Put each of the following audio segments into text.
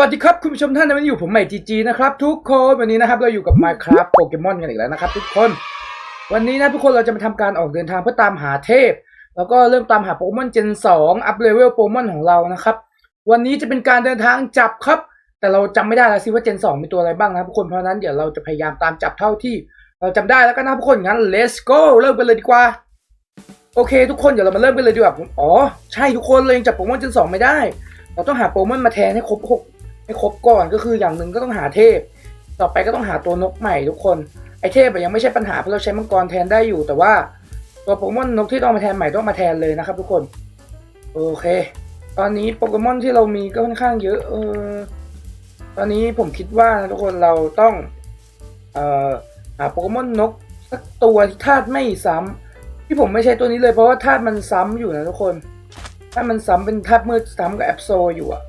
วัสดีครับคุณผู้ชมท่านวันนี้อยู่ผมใหม่จีจีนะครับทุกคนวันนี้นะครับเราอยู่กับ Minecraft โปเกมอนกันอีกแล้วนะครับ ทุกคน วันนี้นะทุกคนเราจะมาทำการออกเดินทางเพื่อตามหาเทพ แล้วก็เริ่มตามหาโปเกมอนเจน2อัพเลเวลโปเกมอนของเรานะครับ วันนี้จะเป็นการเดินทางจับครับ แต่เราจำไม่ได้แล้วสิว่าเจน2มีตัวอะไรบ้างนะทุกคนเพราะนั้นเดี๋ยวเราจะพยายามตามจับเท่าที่ เราจำได้แล้วกันนะทุกคนงั้น let's go เริ่มกันเลยดีกว่าโอเค ทุกคนเดี๋ยวเรามาเริ่มกันเลยดีกว่าผมอ๋อใช่ทุกคนเรายังจับโปเกมอนเจน2ไม่ได้ เราต้องหาโปเกมอนมาแทนให้ครบหก ให้ครบก่อนก็คืออย่างหนึ่งก็ต้องหาเทพ ต่อไปก็ต้องหาตัวนกใหม่ทุกคนไอเทพยังไม่ใช่ปัญหาเพราะเราใช้มังกรแทนได้อยู่ แต่ว่าตัวโปเกมอนนกที่ต้องมาแทนใหม่ต้องมาแทนเลยนะครับ ทุกคนโอเค ตอนนี้โปเกมอนที่เรามีก็ค่อนข้างเยอะเออตอนนี้ผมคิดว่านะทุกคนเราต้องเอ่อหาโปเกมอนนกสักตัวที่ธาตุไม่ซ้ำที่ผมไม่ใช้ตัวนี้เลยเพราะว่าธาตุมันซ้ำอยู่นะทุกคนถ้ามันซ้ำเป็นธาตุมืดซ้ำกับแอปโซอยู่อะ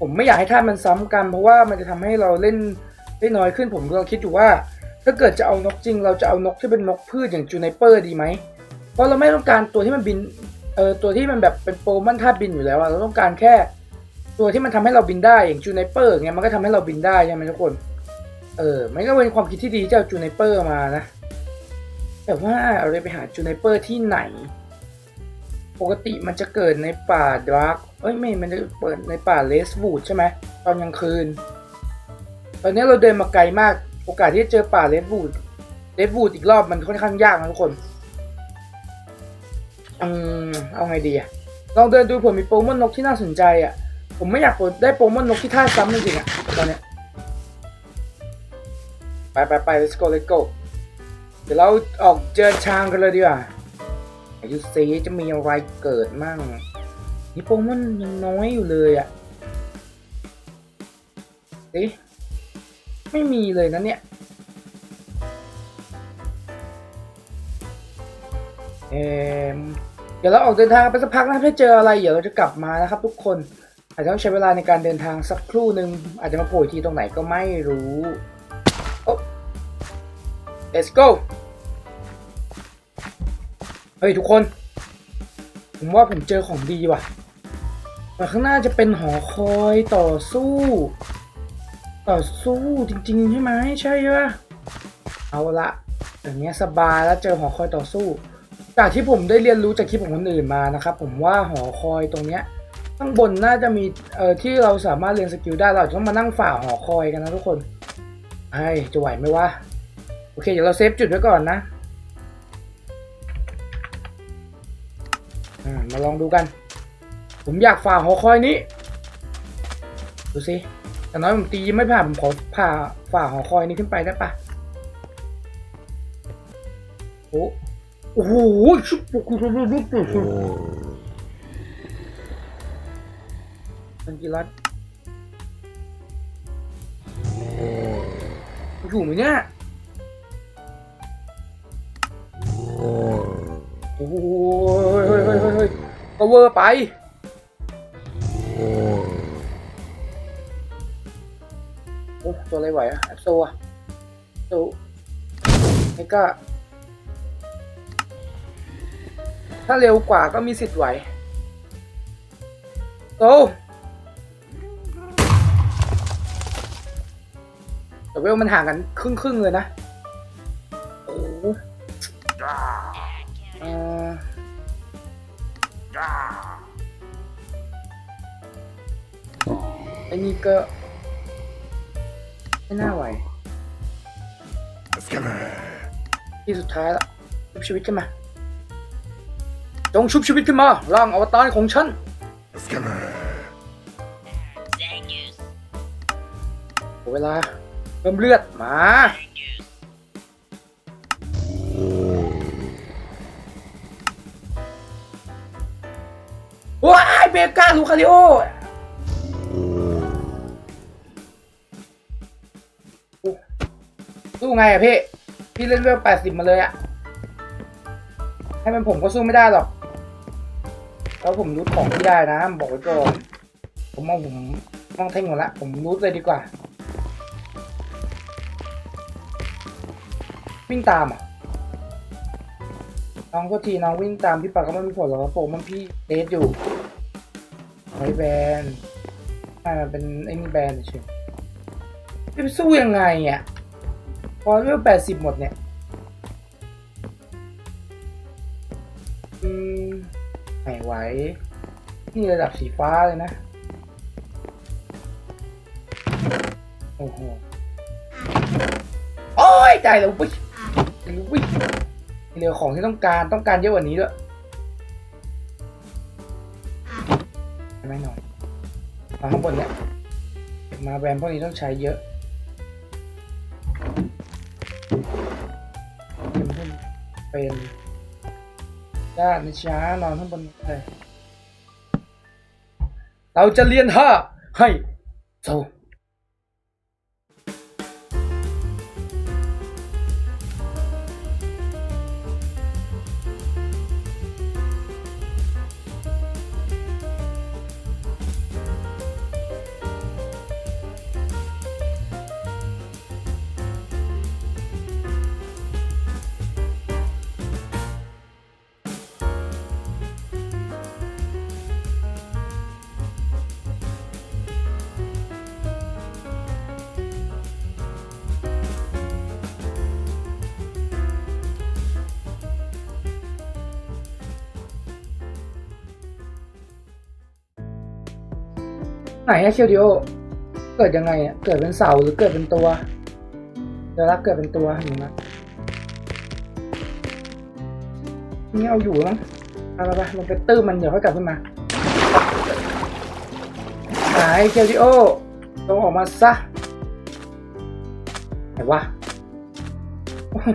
ผมไม่อยากให้ธามันซ้ำกัน เพราะว่ามันจะทำให้เราเล่นได้น้อยขึ้นผมก็คิดอยู่ว่า ถ้าเกิดจะเอานกจริง เราจะเอานกที่เป็นนกพืชอย่างจูไนเปอร์ดีไหมเพราะเราไม่ต้องการตัวที่มันบินเออตัวที่มันแบบเป็นโปรมันธาบินอยู่แล้วอะเราต้องการแค่ตัวที่มันทำให้เราบินได้อย่างจูไนเปอร์เงี้ยมันก็ทำให้เราบินได้ใช่ไหมทุกคน เออมันก็เป็นความคิดที่ดีที่จะเอาจูไนเปอร์มานะแต่ว่าเราไปหาจูไนเปอร์ที่ไหน ปกติมันจะเกิดในป่าดาร์ก เอ้ยไม่มันจะเปิดในป่าเลสวูดใช่ไหมตอนกลางคืน ตอนนี้เราเดินมาไกลมาก โอกาสที่จะเจอป่าเลสวูดเลสวูดอีกรอบมันค่อนข้างยากนะทุกคนอืมเอาไงดีอะลองเดินดูเผื่อมีโปรโมอนนกที่น่าสนใจอะผมไม่อยากได้โปรโมอนนกที่ท่าซ้ำจริงๆอะตอนเนี้ยไปไปไป let's go let's go เดี๋ยวเราออกเจอทางกันเลยดีกว่าอายุซีจะมีอะไรเกิดมั่ง นี่โปมอนยังน้อยอยู่เลยอะ่ะสิไม่มีเลยนะเนี่ยเอมเดี๋ยวเราออกเดินทางไปสักพักนะถ้าเจออะไรเดี๋ยวเราจะกลับมานะครับ ทุกคน อาจจะต้องใช้เวลาในการเดินทางสักครู่หนึ่งอาจจะมาโผล่อีกทีตรงไหนก็ไม่รู้โอ้ let's go เฮ้ยทุกคน ผมว่าผมเจอของดีว่ะ แต่ข้างหน้าจะเป็นหอคอยต่อสู้ ต่อสู้จริงๆใช่ไหมใช่ปะเอาละอย่างเงี้ยสบายแล้วเจอหอคอยต่อสู้ จากที่ผมได้เรียนรู้จากคลิปของคนอื่นมานะครับ ผมว่าหอคอยตรงเนี้ยข้างบนน่าจะมีเอ่อที่เราสามารถเรียนสกิลได้เราจะต้องมานั่งฝ่าหอคอยกันนะทุกคนไอ้ยจะไหวไหมวะโอเคเดี๋ยวเราเซฟจุดไว้ก่อนนะมาลองดูกัน ผมอยากฝ่าหอคอยนี้ ดูสิแต่น้อยผมตีไม่ผ่านผมขอผ่าฝ่าหอคอยนี้ขึ้นไปได้ปะโอ้โอ้โหชุบปุ๊บปุ๊บปุ๊บปุ๊บปุ๊บมันกี่รัดอยู่ไหมเนี่ยโอ้โหเฮ้ยเฮ้ยเฮ้ยเฮ้ยก็เวอร์ไป ตัวอะไรไหวอะแอปโซอะโซไอ้ก็ถ้าเร็วกว่าก็มีสิทธิ์ไหวโซแต่เวลมันห่างกันครึ่งครึ่งเลยนะโอ้โหเอ่อไอ้นี่ก็ ไม่น่าไหวที่สุดท้ายละชุบชีวิตขึ้นมา จงชุบชีวิตขึ้นมาร่างอวตารของฉันเวลาเพิ่มเลือดมาว้ายเบก้าลูคาริโอ สู้ไงอะพี่ พี่เล่นเวลแปดสิบมาเลยอะให้มันผมก็สู้ไม่ได้หรอก แล้วผมรูทของที่ได้นะบอกไว้ก่อนผมมองผมมองเท่งหมดละผมรูทเลยดีกว่า วิ่งตามอะน้องก็ทีน้องวิ่งตามพี่ปากก็ไม่มีผลหรอกครับผมมันพี่เดทอยู่ไอแวนอ่ามันเป็นไอ้นี่แบนเฉยจะไปสู้ยังไงอะ พอเรื่องแปดสิบหมดเนี่ยอืมไม่ไหว นี่ระดับสีฟ้าเลยนะ โอ้โห โอ้ยใจแล้ววิวิเรือของที่ต้องการต้องการเยอะกว่านี้ด้วยไม่หน่อยมาข้างบนเนี่ยมาแบรนด์พวกนี้ต้องใช้เยอะ เป็นญาตินิช้านอนข้างบนเลยเราจะเรียนท่าให้โซ ไหนอะเคียวดิโอ เกิดยังไงอะเกิดเป็นเสาหรือเกิดเป็นตัว เดี๋ยวรักเกิดเป็นตัวเห็นไหมนี่เอาอยู่มั้งเอาไปไปลงไปตื้มมันเดี๋ยวค่อยกลับขึ้นมาหายเคียวดิโอลงออกมาซะไหนวะ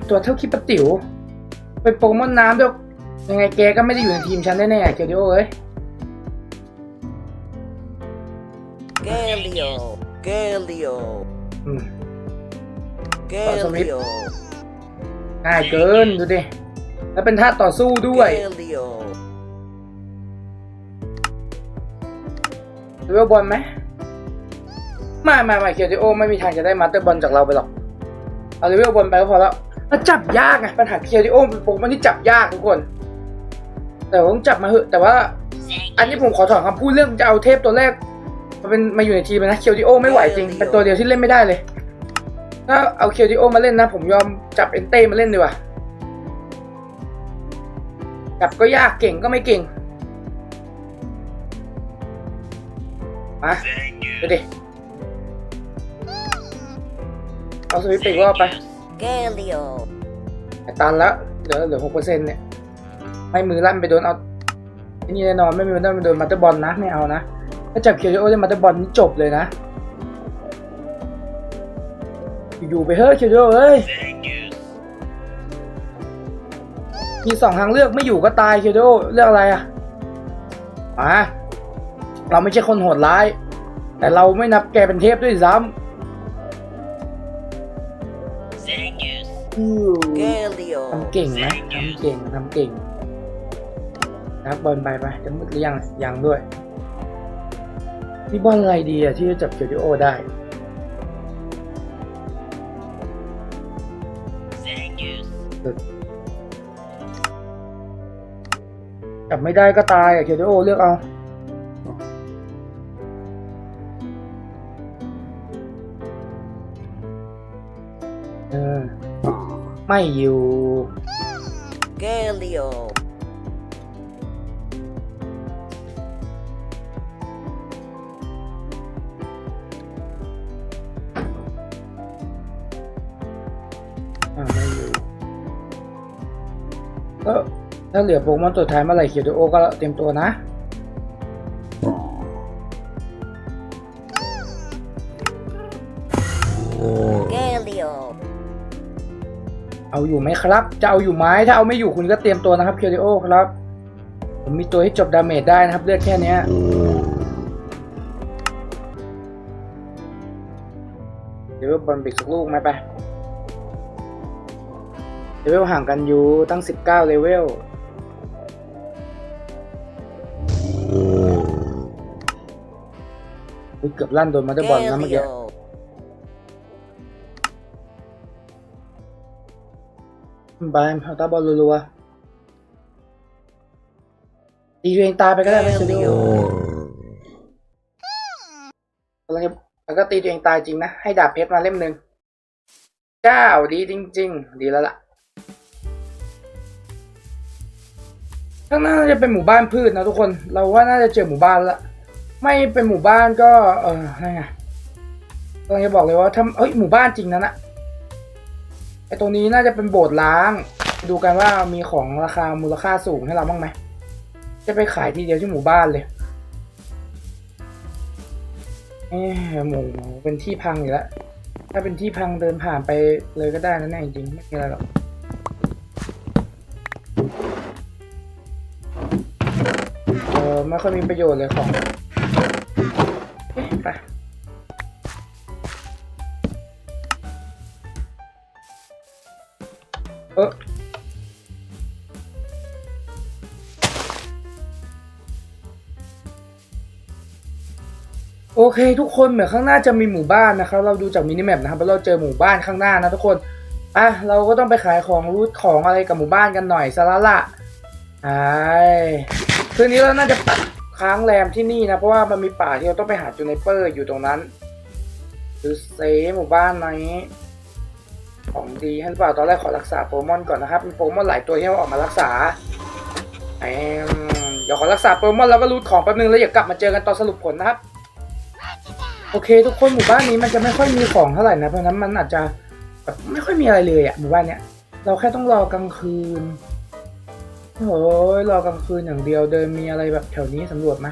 ตัวเท่าคิปปะติ๋วเป็นโปเกมอนน้ำด้วยยังไงแกก็ไม่ได้อยู่ในทีมฉันแน่ๆเคียวดิโอเอ้ย Galio, Galio, อืม Galio, ง่ายเกินดูดิ แล้วเป็นท่าต่อสู้ด้วย Galio, เลเวลบอลไหมไม่ไม่ไม่เคียวติโอไม่มีทางจะได้มาสเตอร์บอลจากเราไปหรอก เอาเลเวลบอลไปก็พอแล้วแล้วจับยากไงปัญหาเคียวติโอเป็นโปรแกรมที่จับยากทุกคน แต่ว่าต้องจับมาเหอะแต่ว่า อันนี้ผมขอถอนคำพูดเรื่องจะเอาเทพตัวแรก มาเป็นมาอยู่ในทีมนะเคียวติโอไม่ไหวจริง เป็นตัวเดียวที่เล่นไม่ได้เลย ถ้าเอาเคียวติโอมาเล่นนะ ผมยอมจับเอนเต้มาเล่นดีกว่าจับก็ยากเก่งก็ไม่เก่งมาดูดิเอาสวิตช์ไปอีกรอบไป Galio, ไอ้ตันแล้วเหลือเหลือหกเปอร์เซ็นต์เนี่ย ไม่มือลั่นไปโดนเอาไอ้นี่แน่นอนไม่มีมันต้องไปโดนมาสเตอร์บอลนะ ไม่เอานะ ถ้าจับเคียวโอได้มาสเตอร์บอลนี่จบเลยนะ อยู่ๆไปเฮ้ยเคียวโอเอ้ยมีสองทางเลือกไม่อยู่ก็ตายเคียวโอเลือกอะไรอะมาเราไม่ใช่คนโหดร้าย แต่เราไม่นับแกเป็นเทพด้วยซ้ำอืม Galio, ทำเก่งนะทำเก่งทำเก่งนักบอลไปไปจะมุดหรือยังยังด้วย นี่บอลอะไรดีอะที่จะจับเคียวดิโอได้ จับไม่ได้ก็ตายอะเคียวดิโอเลือกเอาเออไม่อยู่ Galio, อ่า เหลือโปเกมอนตัวท้ายเมื่อไหร่เคียวโดโอก็เตรียมตัวนะ Galio, เอาอยู่ไหมครับ จะเอาอยู่ไหมถ้าเอาไม่อยู่คุณก็เตรียมตัวนะครับเคียวโดโอครับ ผมมีตัวให้จบดาเมจได้นะครับเลือดแค่เนี้ยเดี๋ยวบอลบิกสักลูกไหมไปเลเวลห่างกันอยู่ตั้ง 19 เลเวล เกือบลั่นโดนมาเตอร์บอลนะเมื่อกี้ Galio, บายเอาตาบอลรัวๆตีตัวเองตายไปก็ได้ไม่เสียดีแล้วก็แล้วก็ตีตัวเองตายจริงนะ ให้ดาบเพชรมาเล่มหนึ่งเจ้าดีจริง ๆ ดีแล้วล่ะข้างหน้าน่าจะเป็นหมู่บ้านพืชนะทุกคน เราว่าน่าจะเจอหมู่บ้านละ ไม่เป็นหมู่บ้านก็ เออนั่นไงกำลังจะบอกเลยว่าถ้าเอ้ยหมู่บ้านจริงนะนะไอตรงนี้น่าจะเป็นโบสถ์ล้าง ดูกันว่ามีของราคามูลค่าสูงให้เราบ้างไหมจะไปขายทีเดียวที่หมู่บ้านเลยเอ๊ะหมู่เป็นที่พังอยู่แล้วถ้าเป็นที่พังเดินผ่านไปเลยก็ได้นะแน่จริงไม่มีอะไรหรอกเออไม่ค่อยมีประโยชน์เลยของ ไปเออโอเค ทุกคนเหมือนข้างหน้าจะมีหมู่บ้านนะครับ เราดูจากมินิแมปนะครับเราเจอหมู่บ้านข้างหน้านะทุกคนอะเราก็ต้องไปขายของรูทของอะไรกับหมู่บ้านกันหน่อยซะแล้วล่ะไอ้คืนนี้เราน่าจะปัก ค้างแรมที่นี่นะ เพราะว่ามันมีป่าที่เราต้องไปหาจูเนเปอร์อยู่ตรงนั้นดูเซหมู่บ้านนี้ของดีให้หรือเปล่าตอนแรกขอรักษาโปเกมอนก่อนนะครับมีโปเกมอนหลายตัวที่เราออกมารักษาแอมเดี๋ยวขอรักษาโปเกมอนแล้วก็รูทของแป๊บนึงแล้วเดี๋ยวกลับมาเจอกันตอนสรุปผลนะครับ โอเค ทุกคนหมู่บ้านนี้มันจะไม่ค่อยมีของเท่าไหร่นะเพราะฉะนั้นมันอาจจะแบบไม่ค่อยมีอะไรเลยอะหมู่บ้านเนี้ยเราแค่ต้องรอกลางคืน โอ้ยรอกลางคืนอย่างเดียวเดินมีอะไรแบบแถวนี้สำรวจไหม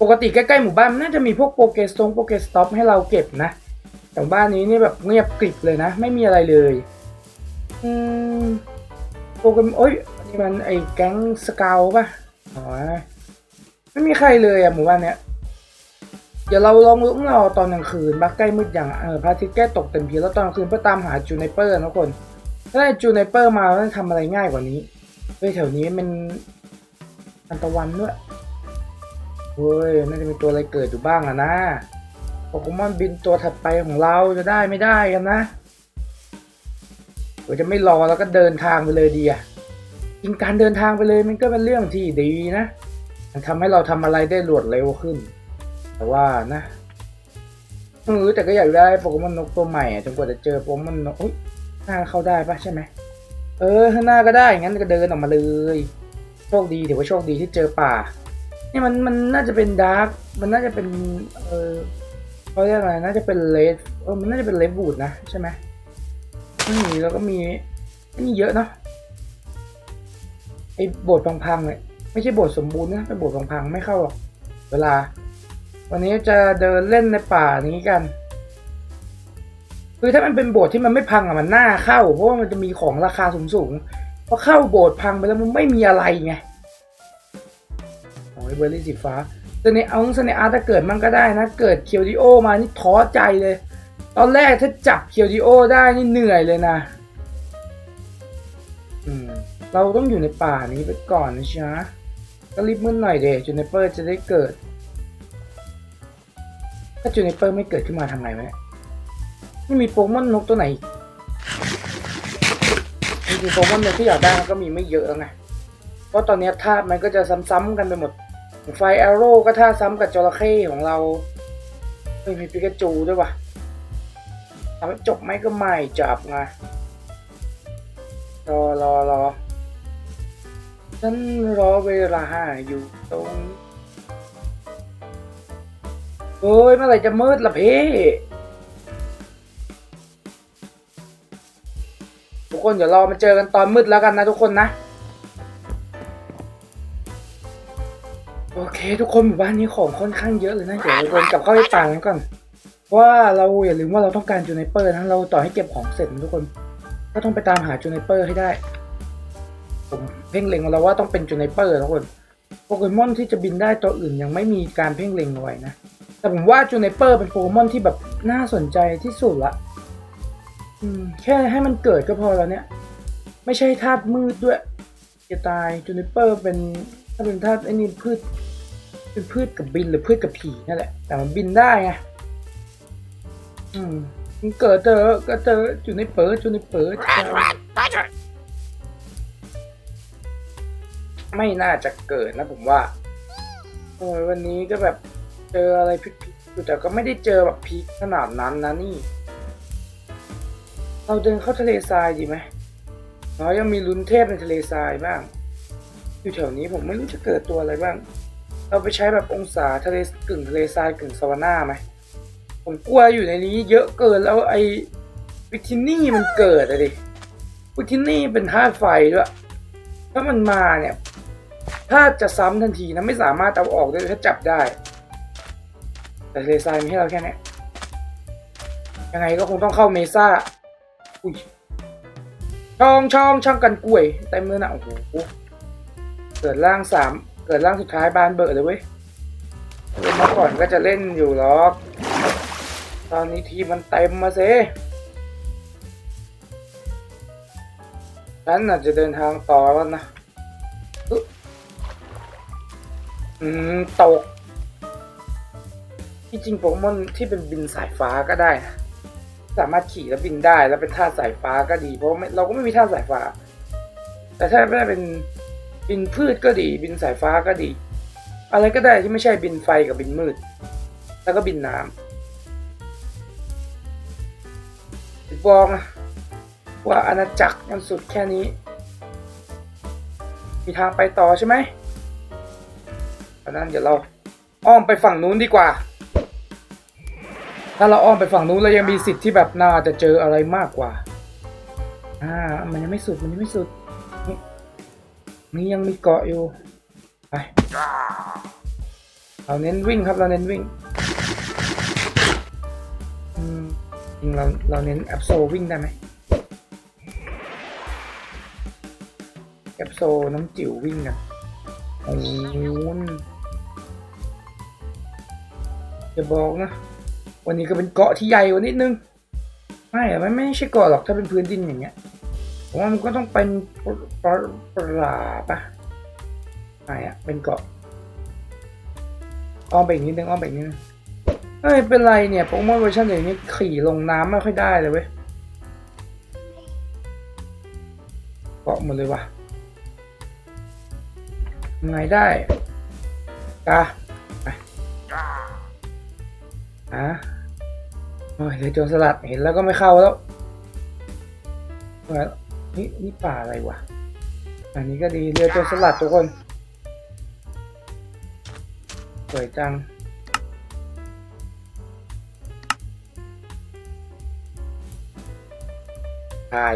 ปกติใกล้ๆหมู่บ้านมันน่าจะมีพวกโปเกสตงโปเกสต็อปให้เราเก็บนะแต่บ้านนี้นี่แบบเงียบกริบเลยนะ ไม่มีอะไรเลย อืมโปเกมโอ้ยอันนี่มันไอ้แก๊งสเกลป่ะอ๋อไม่มีใครเลยอะหมู่บ้านเนี้ยเดี๋ยวเราลองลุ้นเราตอนกลางคืนบักใกล้มืดอย่างเออพระอาทิตย์ใกล้ตกเต็มทีแล้วตอนกลางคืนเพื่อตามหาจูไนเปอร์นะคนถ้าได้จูไนเปอร์มาเราต้องทำอะไรง่ายกว่านี้ เฮ้ยแถวนี้มันอันตะวันด้วยเฮ้ยน่าจะมีตัวอะไรเกิดอยู่บ้างอะนะโปเกมอนบินตัวถัดไปของเราจะได้ไม่ได้กันนะเดี๋ยจะไม่รอแล้วก็เดินทางไปเลยดีอะจริงการเดินทางไปเลยมันก็เป็นเรื่องที่ดีนะ มันทำให้เราทำอะไรได้รวดเร็วขึ้น แต่ว่านะไม่รู้แต่ก็อยากได้โปเกมอนนกตัวใหม่จนกว่าจะเจอโปเกมอนนกอุ้ยน้าเข้าได้ปะใช่ไหม เออข้างหน้าก็ได้งั้นก็เดินออกมาเลย โชคดีถือว่าโชคดีที่เจอป่านี่มันมันน่าจะเป็นดาร์กมันน่าจะเป็นเออเขาเรียกอะไรน่าจะเป็นเลดเออมันน่าจะเป็นเลดบูดนะใช่ไหมนี่แล้วก็มีนี่เยอะเนาะไอ้โบสถ์พังๆเนี่ยไม่ใช่โบสถ์สมบูรณ์นะเป็นโบสถ์พังๆไม่เข้าหรอกเวลา วันนี้จะเดินเล่นในป่านี้กัน คือถ้ามันเป็นโบสถ์ที่มันไม่พังอะมันน่าเข้า เพราะว่ามันจะมีของราคาสูงๆพอเข้าโบสถ์พังไปแล้วมันไม่มีอะไรไงโอ้ยเบอร์รี่สีฟ้าเสน่ห์เอาเสนอาร์ถ้าเกิดมันก็ได้นะ เกิดเคียวดิโอมานี่ท้อใจเลย ตอนแรกถ้าจับเคียวดิโอได้นี่เหนื่อยเลยนะอืมเราต้องอยู่ในป่านี้ไปก่อนนะจ๊ะก็รีบมึนหน่อยเดจูเนเปอร์จะได้เกิด ถ้าจูเนเปอร์ไม่เกิดขึ้นมาทำไงวะเนี่ย ไม่มีโปเกมอนนกตัวไหนจริงๆโปเกมอนนกที่อยากได้มันก็มีไม่เยอะแล้วไงเพราะตอนเนี้ยธาตุมันก็จะซ้ำๆกันไปหมด ไฟแอโร่ก็ท่าซ้ำกับจระเข้ของเราไม่มีปิกาจูด้วยวะทำให้จบไหมก็ไม่จับไงรอรอรอฉันรอเวลาอยู่ตรงเฮ้ยเมื่อไหร่จะมืดล่ะพี่ กคนเดี๋ยวรอมาเจอกันตอนมืดแล้วกันนะทุกคนนะ โอเค ทุกคนหมู่บ้านนี้ของค่อนข้างเยอะเลยนะเดี๋ยวเดินกลับเข้าไปป่ากันก่อนว่าเราอย่าลืมว่าเราต้องการจูไนเปอร์นะเราต่อให้เก็บของเสร็จทุกคนก็ต้องไปตามหาจูไนเปอร์ให้ได้ ผมเพ่งเล็งมาแล้วว่าต้องเป็นจูไนเปอร์ทุกคนโปเกมอนที่จะบินได้ตัวอื่นยังไม่มีการเพ่งเล็งเอาไว้นะแต่ผมว่าจูเนเปอร์เป็นโปเกมอนที่แบบน่าสนใจที่สุดละ อืมแค่ให้มันเกิดก็พอแล้วเนี่ย ไม่ใช่ธาตุมืดด้วยจะตายจูเนเปอร์เป็นถ้าเป็นธาตุไอ้นี่พืชเป็นพืชกับบินหรือพืชกับผีนั่นแหละ แต่มันบินได้ไงอืมมันเกิดเจอก็เจอจูเนเปอร์จูเนเปอร์ไม่น่าจะเกิดนะผมว่าโอ้ยวันนี้ก็แบบเจออะไรผิดๆแต่ก็ไม่ได้เจอแบบพีคขนาดนั้นนะนี่ เราเดินเข้าทะเลทรายดีไหมเรายังมีลุ้นเทพในทะเลทรายบ้าง อยู่แถวนี้ผมไม่รู้จะเกิดตัวอะไรบ้าง เราไปใช้แบบองศาทะเลกึ่งทะเลทรายกึ่งสวาน่าไหมผมกลัวอยู่ในนี้เยอะเกินแล้วไอ้วิทินี่มันเกิดอะดิวิทินี่เป็นธาตุไฟด้วยถ้ามันมาเนี่ย ถ้าจะซ้ำทันทีนะไม่สามารถเอาออกได้ถ้าจับได้ แต่ทะเลทรายมีให้เราแค่นี้ยยังไงก็คงต้องเข้าเมซ่า อุ้ยช่องช่องช่องกันกล้วยเต็มเลยนะโอ้โหเกิดร่างสามเกิดร่างสุดท้ายบานเบอร์เลยเว้ยเมื่อก่อนก็จะเล่นอยู่หรอกตอนนี้ทีมมันเต็มมาเซฉันอาจจะเดินทางต่อแล้วนะอึ๊ะอืมตก ที่จริงโปเกมอนที่เป็นบินสายฟ้าก็ได้นะ สามารถขี่แล้วบินได้ แล้วเป็นท่าสายฟ้าก็ดีเพราะเราก็ไม่มีท่าสายฟ้า แต่ถ้าไม่ได้เป็นบินพืชก็ดี บินสายฟ้าก็ดี อะไรก็ได้ที่ไม่ใช่บินไฟกับบินมืด แล้วก็บินน้ำบอกว่าอาณาจักรมันสุดแค่นี้ มีทางไปต่อใช่ไหมดังนั้นเดี๋ยวเราอ้อมไปฝั่งนู้นดีกว่า ถ้าเราอ้อมไปฝั่งนู้นเรายังมีสิทธิ์ที่แบบน่าจะเจออะไรมากกว่า อ่า มันยังไม่สุด มันยังไม่สุด นี่นี่ยังมีเกาะอยู่ ไป เราเน้นวิ่งครับ เราเน้นวิ่งอืมจริงเราเราเน้นแอปโซวิ่งได้ไหมแอปโซน้ำจิ๋ววิ่งกันโอ้ยจะบอกนะ วันนี้ก็เป็นเกาะที่ใหญ่กว่านิดนึง ไม่อะมันไม่ใช่เกาะหรอกถ้าเป็นพื้นดินอย่างเงี้ยผมว่ามันก็ต้องเป็นปลปลปลาปะไม่อะเป็นเกาะอ้อมไปอีกนิดนึงอ้อมไปอีกนิดนึงเฮ้ยเป็นไรเนี่ยโปเกมอนเวอร์ชันเดี๋ยวนี้ขี่ลงน้ำไม่ค่อยได้เลยเว้ยเกาะหมดเลยว่ะไงได้กาไปอะโอ้ย เดี๋ยโจรสลัดเห็นแล้วก็ไม่เข้าแล้วนี่นี่ป่าอะไรวะ อันนี้ก็ดีเรือโจรสลัดทุกคน สวยจังถ่าย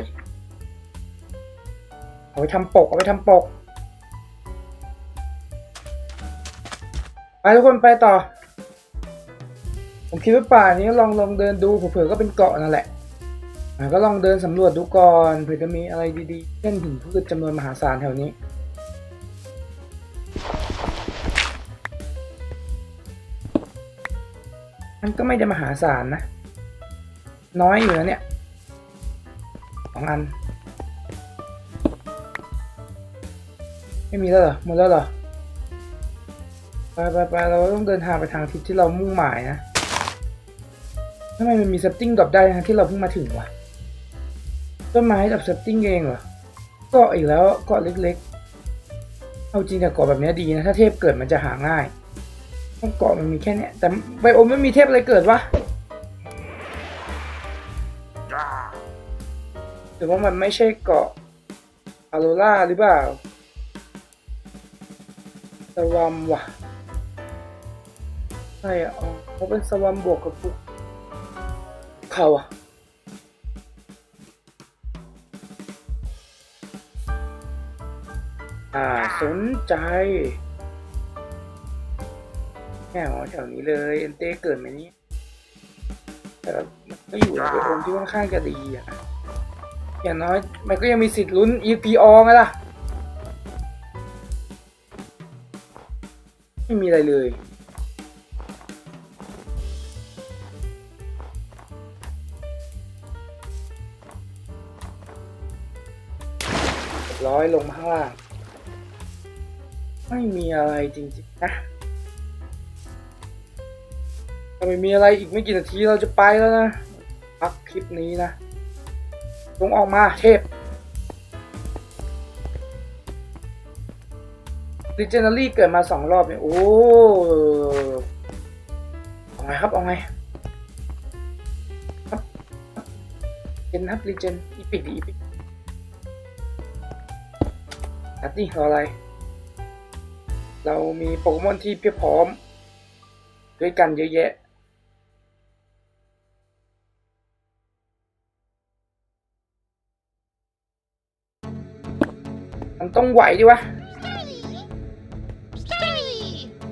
เอาไปทำปก เอาไปทำปก ไปทุกคนไปต่อ ผมคิดว่าป่านี้ลองลองเดินดูเผื่อก็เป็นเกาะนั่นแหละอะก็ลองเดินสำรวจดูก่อนเผื่อจะมีอะไรดีๆเช่นหินพืชจำนวนมหาศาลแถวนี้มันก็ไม่ได้มหาศาลนะ น้อยอยู่นะเนี่ยสองอัน ไม่มีแล้วเหรอหมดแล้วเหรอไปไปไปเราต้องเดินทางไปทางทิศที่เรามุ่งหมายนะ ทำไมมันมีเซตติ้งดรอปได้ทั้งที่เราเพิ่งมาถึงวะต้นไม้ดับเซตติ้งเองเหรอเกาะอีกแล้วเกาะเล็กๆ เอาจริงแต่เกาะแบบเนี้ยดีนะ ถ้าเทพเกิดมันจะหาง่ายต้องเกาะมันมีแค่เนี้ยแต่ไบโอมไม่มีเทพอะไรเกิดวะหรือว่ามันไม่ใช่เกาะอาโรล่าหรือเปล่าสวัมวะใช่อะอ๋อเขาเป็นสวัมบวกกับภูเขาอะอ่าสนใจแค่หอแถวนี้เลยเอ็นเต้เกิดไหมเนี่ยแต่มันก็อยู่ในโอมที่ค่อนข้างจะดีอะอย่างน้อย มันก็ยังมีสิทธิ์ลุ้น EPO ไงล่ะ ไม่มีอะไรเลย ร้อยลงมาข้างล่าง ไม่มีอะไรจริงๆนะถ้าไม่มีอะไรอีกไม่กี่นาทีเราจะไปแล้วนะพักคลิปนี้นะลงออกมาเทพดิเจนารี่เกิดมาสองรอบเนี่ยโอ้เอาไงครับเอาไงครับเจนครับรีเจนอีพิกดีอีพิก นี่รออะไร เรามีโปเกมอนที่เพียบพร้อม ด้วยกันเยอะแยะ มันต้องไหวดิวะ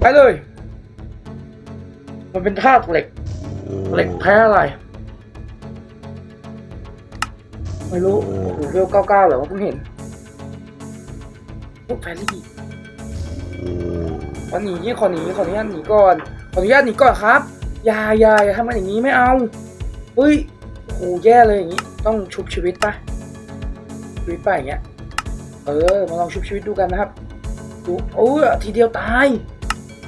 ไปเลย มันเป็นธาตุเหล็ก เหล็กแพ้อะไร ไม่รู้โอ้โหเวลเก้าเก้าเหรอวะเพิ่งเห็น พวกแฟรี่ขอหนีขอหนีขออนุญาตหนีก่อนขออนุญาตหนีก่อนครับอย่าอย่าอย่าทำมันอย่างนี้ไม่เอาเฮ้ยโอ้โหแย่เลยอย่างนี้ต้องชุบชีวิตปะชีวิตไปอย่างเงี้ยเออมาลองชุบชีวิตดูกันนะครับดูโอ้ยทีเดียวตาย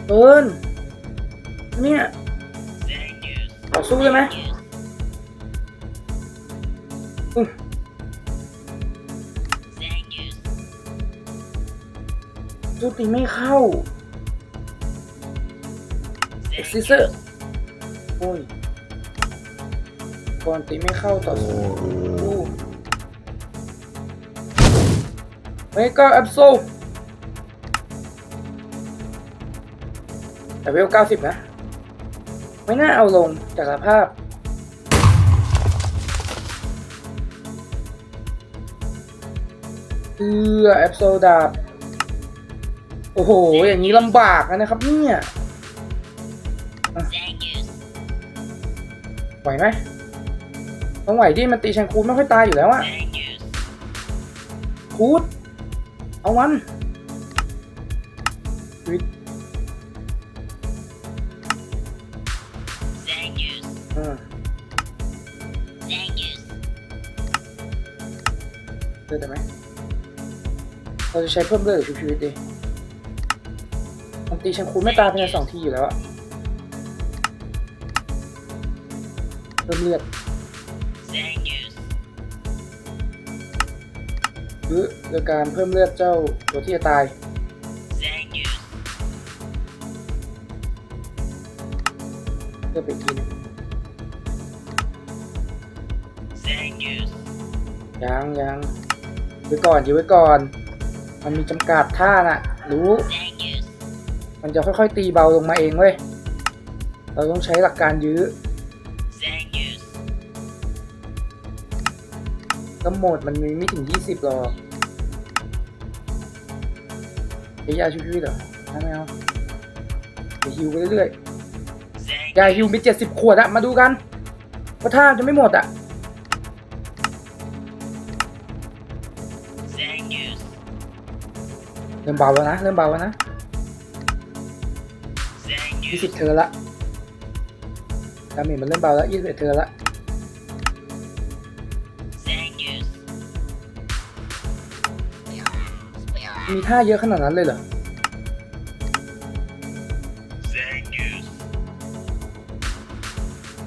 เอินเนี่ยต่อสู้เลยไหม อืมสู้ตีไม่เข้าเอ็กซิเซอร์โอ้ยก่อนตีไม่เข้าต่อสู้เมกาแอปโซแต่เวลเก้าสิบนะ ไม่น่าเอาลงจากสภาพเอือแอปโซดาบ โอ้โห อย่างนี้ลำบากนะนะครับเนี่ยอะไหวไหมต้องไหวดิมันตีแชงคูดไม่ค่อยตายอยู่แล้วอะคูด เอามันเลือดได้ไหมเราจะใช้เพิ่มเลือดหรือชุบชีวิตดี มันตีแชงคูดไม่ตายภายในสองทีอยู่แล้วอะเพิ่มเลือดหรือโดยการเพิ่มเลือดเจ้าตัวที่จะตายเลือดไปกทีหนึงยังยังไว้ก่อนอยู่ไว้ก่อน มันมีจำกัดท่าน่ะ รู้ มันจะค่อยๆตีเบาลงมาเองเว้ย เราต้องใช้หลักการยื้อก็โหมดมันมีไม่ถึง 20หรอกใช้ยาชุบชีวิตเหรอไมเอาเดี๋ยวฮิวไปเรื่อยๆยาฮิวมี70ขวดอะมาดูกันว่าถ้าจะไม่หมดอะเริ่มเบาแล้วนะ เริ่มเบาแล้วนะ 20เธอละดาเมจมันเริ่มเบาแล้ว21เธอละมีท่าเยอะขนาดนั้นเลยเหรอ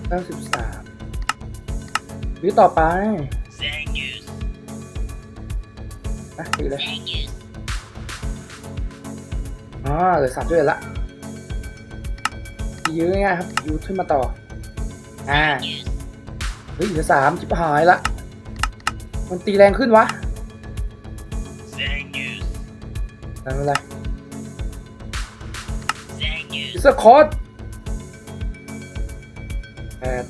93หรือต่อไปนะดีเลยอ๋อเหลือสามด้วยละ ยื้อง่ายๆครับยูขึ้นมาต่อ อ่าเฮ้ยเหลือสามจิบหายละ มันตีแรงขึ้นวะไม่เป็นไรอิสคอร์ดแปด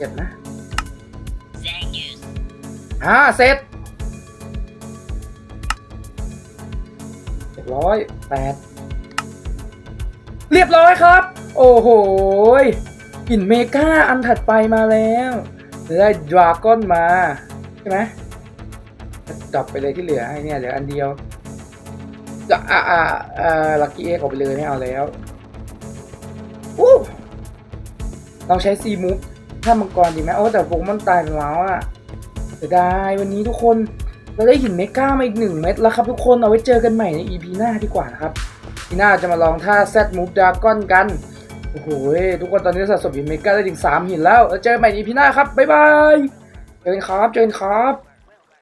เจ็ดนะอ่าเสร็จเรียบร้อยแปดเรียบร้อยครับ โอ้โหยหินเมกาอันถัดไปมาแล้วได้ดราก้อนมาใช่ไหมดับไปเลยที่เหลือให้เนี่ยเหลืออันเดียวจะอ่าอ่าอ่าลักกี้เอ็กออกไปเลยไม่เอาแล้วอู้เราใช้ซีมุก ถ้ามังกรดีไหมโอ้แต่โปเกมอนตายไปแล้วอะเสียดายวันนี้ทุกคนเราได้หินเมก้ามาอีกหนึ่งเม็ดแล้วครับทุกคนเอาไว้เจอกันใหม่ใน EP หน้าดีกว่านะครับทีหน้าจะมาลองท่า Z Move Dragon กัน โอ้โหทุกคนตอนนี้สะสมหินเมก้าได้ถึง3หินแล้วแล้วเจอกันใหม่ใน EP หน้าครับบ๊ายบายเจอกันครับเจอกันครับ